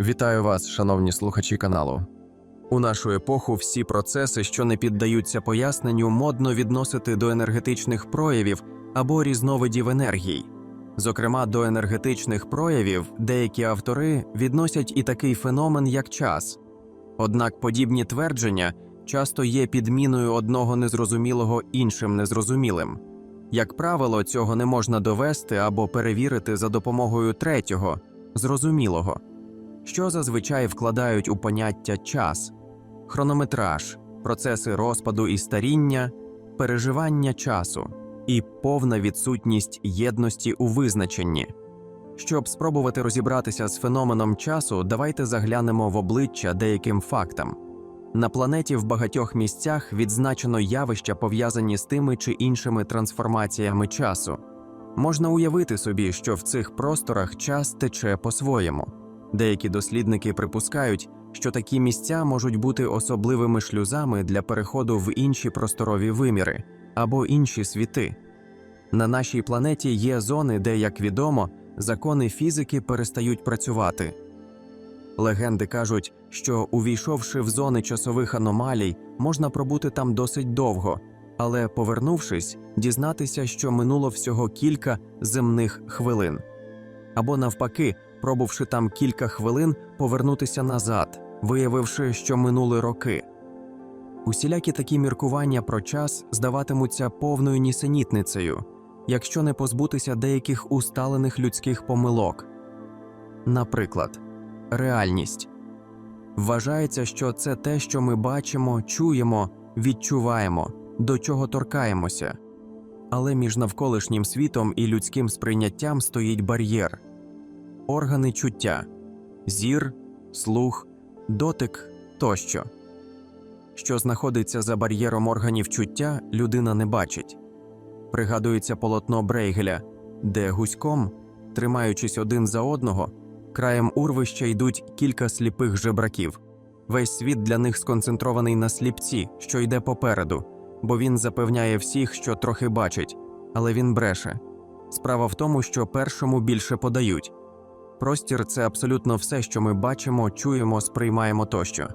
Вітаю вас, шановні слухачі каналу. У нашу епоху всі процеси, що не піддаються поясненню, модно відносити до енергетичних проявів або різновидів енергій. Зокрема, до енергетичних проявів деякі автори відносять і такий феномен, як час. Однак подібні твердження часто є підміною одного незрозумілого іншим незрозумілим. Як правило, цього не можна довести або перевірити за допомогою третього, зрозумілого що зазвичай вкладають у поняття час, хронометраж, процеси розпаду і старіння, переживання часу і повна відсутність єдності у визначенні. Щоб спробувати розібратися з феноменом часу, давайте заглянемо в обличчя деяким фактам. На планеті в багатьох місцях відзначено явища, пов'язані з тими чи іншими трансформаціями часу. Можна уявити собі, що в цих просторах час тече по-своєму. Деякі дослідники припускають, що такі місця можуть бути особливими шлюзами для переходу в інші просторові виміри або інші світи. На нашій планеті є зони, де, як відомо, закони фізики перестають працювати. Легенди кажуть, що, увійшовши в зони часових аномалій, можна пробути там досить довго, але, повернувшись, дізнатися, що минуло всього кілька земних хвилин. Або навпаки, пробувши там кілька хвилин, повернутися назад, виявивши, що минули роки. Усілякі такі міркування про час здаватимуться повною нісенітницею, якщо не позбутися деяких усталених людських помилок. Наприклад, реальність вважається, що це те, що ми бачимо, чуємо, відчуваємо, до чого торкаємося. Але між навколишнім світом і людським сприйняттям стоїть бар'єр органи чуття, зір, слух, дотик тощо. Що знаходиться за бар'єром органів чуття, людина не бачить. Пригадується полотно Брейгеля, де гуськом, тримаючись один за одного, краєм урвища йдуть кілька сліпих жебраків. Весь світ для них сконцентрований на сліпці, що йде попереду, бо він запевняє всіх, що трохи бачить, але він бреше. Справа в тому, що першому більше подають. Простір це абсолютно все, що ми бачимо, чуємо, сприймаємо тощо.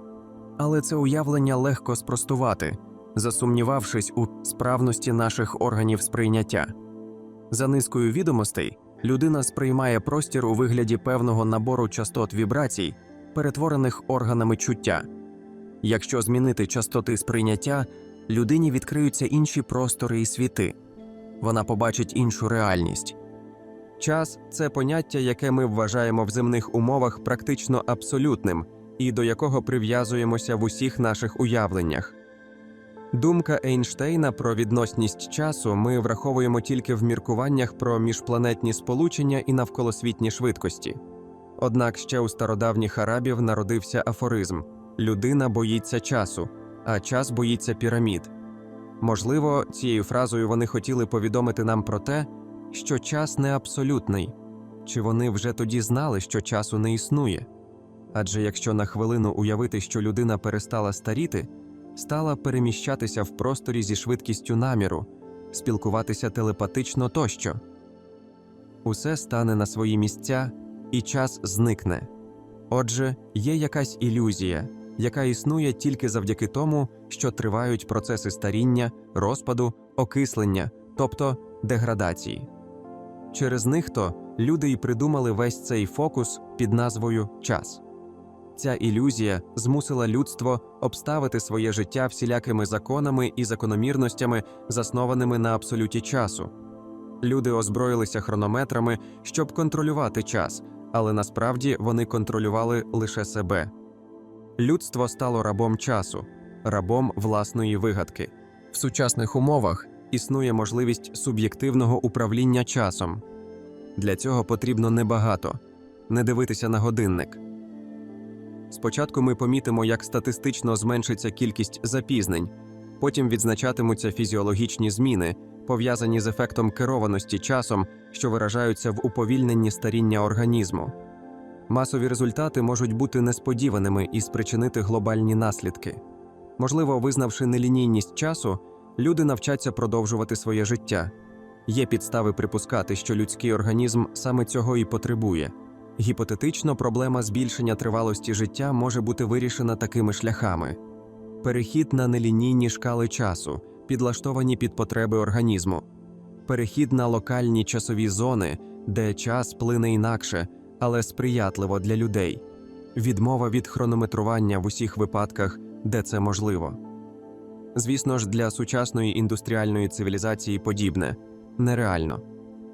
Але це уявлення легко спростувати, засумнівавшись у справності наших органів сприйняття. За низкою відомостей людина сприймає простір у вигляді певного набору частот вібрацій, перетворених органами чуття. Якщо змінити частоти сприйняття, людині відкриються інші простори і світи, вона побачить іншу реальність. Час це поняття, яке ми вважаємо в земних умовах практично абсолютним і до якого прив'язуємося в усіх наших уявленнях. Думка Ейнштейна про відносність часу ми враховуємо тільки в міркуваннях про міжпланетні сполучення і навколосвітні швидкості. Однак ще у стародавніх арабів народився афоризм людина боїться часу, а час боїться пірамід. Можливо, цією фразою вони хотіли повідомити нам про те, що час не абсолютний, чи вони вже тоді знали, що часу не існує? Адже якщо на хвилину уявити, що людина перестала старіти, стала переміщатися в просторі зі швидкістю наміру, спілкуватися телепатично тощо, усе стане на свої місця, і час зникне. Отже, є якась ілюзія, яка існує тільки завдяки тому, що тривають процеси старіння, розпаду, окислення, тобто деградації. Через них то люди й придумали весь цей фокус під назвою час. Ця ілюзія змусила людство обставити своє життя всілякими законами і закономірностями, заснованими на абсолюті часу. Люди озброїлися хронометрами, щоб контролювати час, але насправді вони контролювали лише себе. Людство стало рабом часу, рабом власної вигадки. В сучасних умовах існує можливість суб'єктивного управління часом. Для цього потрібно небагато не дивитися на годинник. Спочатку ми помітимо, як статистично зменшиться кількість запізнень, потім відзначатимуться фізіологічні зміни, пов'язані з ефектом керованості часом, що виражаються в уповільненні старіння організму. Масові результати можуть бути несподіваними і спричинити глобальні наслідки. Можливо, визнавши нелінійність часу, люди навчаться продовжувати своє життя. Є підстави припускати, що людський організм саме цього і потребує. Гіпотетично, проблема збільшення тривалості життя може бути вирішена такими шляхами: перехід на нелінійні шкали часу, підлаштовані під потреби організму, перехід на локальні часові зони, де час плине інакше, але сприятливо для людей, відмова від хронометрування в усіх випадках, де це можливо. Звісно ж, для сучасної індустріальної цивілізації подібне нереально.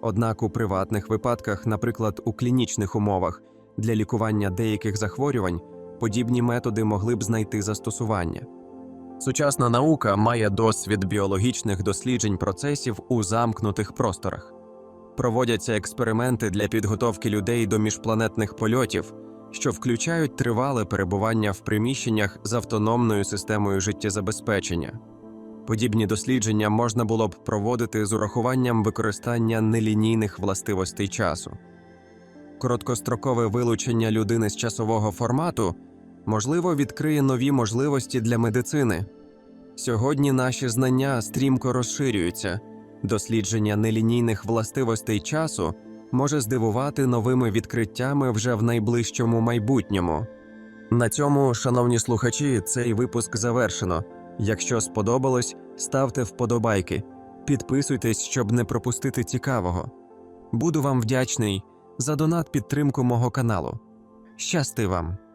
Однак у приватних випадках, наприклад, у клінічних умовах, для лікування деяких захворювань, подібні методи могли б знайти застосування. Сучасна наука має досвід біологічних досліджень процесів у замкнутих просторах. Проводяться експерименти для підготовки людей до міжпланетних польотів, що включають тривале перебування в приміщеннях з автономною системою життєзабезпечення. Подібні дослідження можна було б проводити з урахуванням використання нелінійних властивостей часу. Короткострокове вилучення людини з часового формату можливо відкриє нові можливості для медицини. Сьогодні наші знання стрімко розширюються. Дослідження нелінійних властивостей часу може здивувати новими відкриттями вже в найближчому майбутньому. На цьому, шановні слухачі, цей випуск завершено. Якщо сподобалось, ставте вподобайки, підписуйтесь, щоб не пропустити цікавого. Буду вам вдячний за донат підтримку мого каналу. Щасти вам!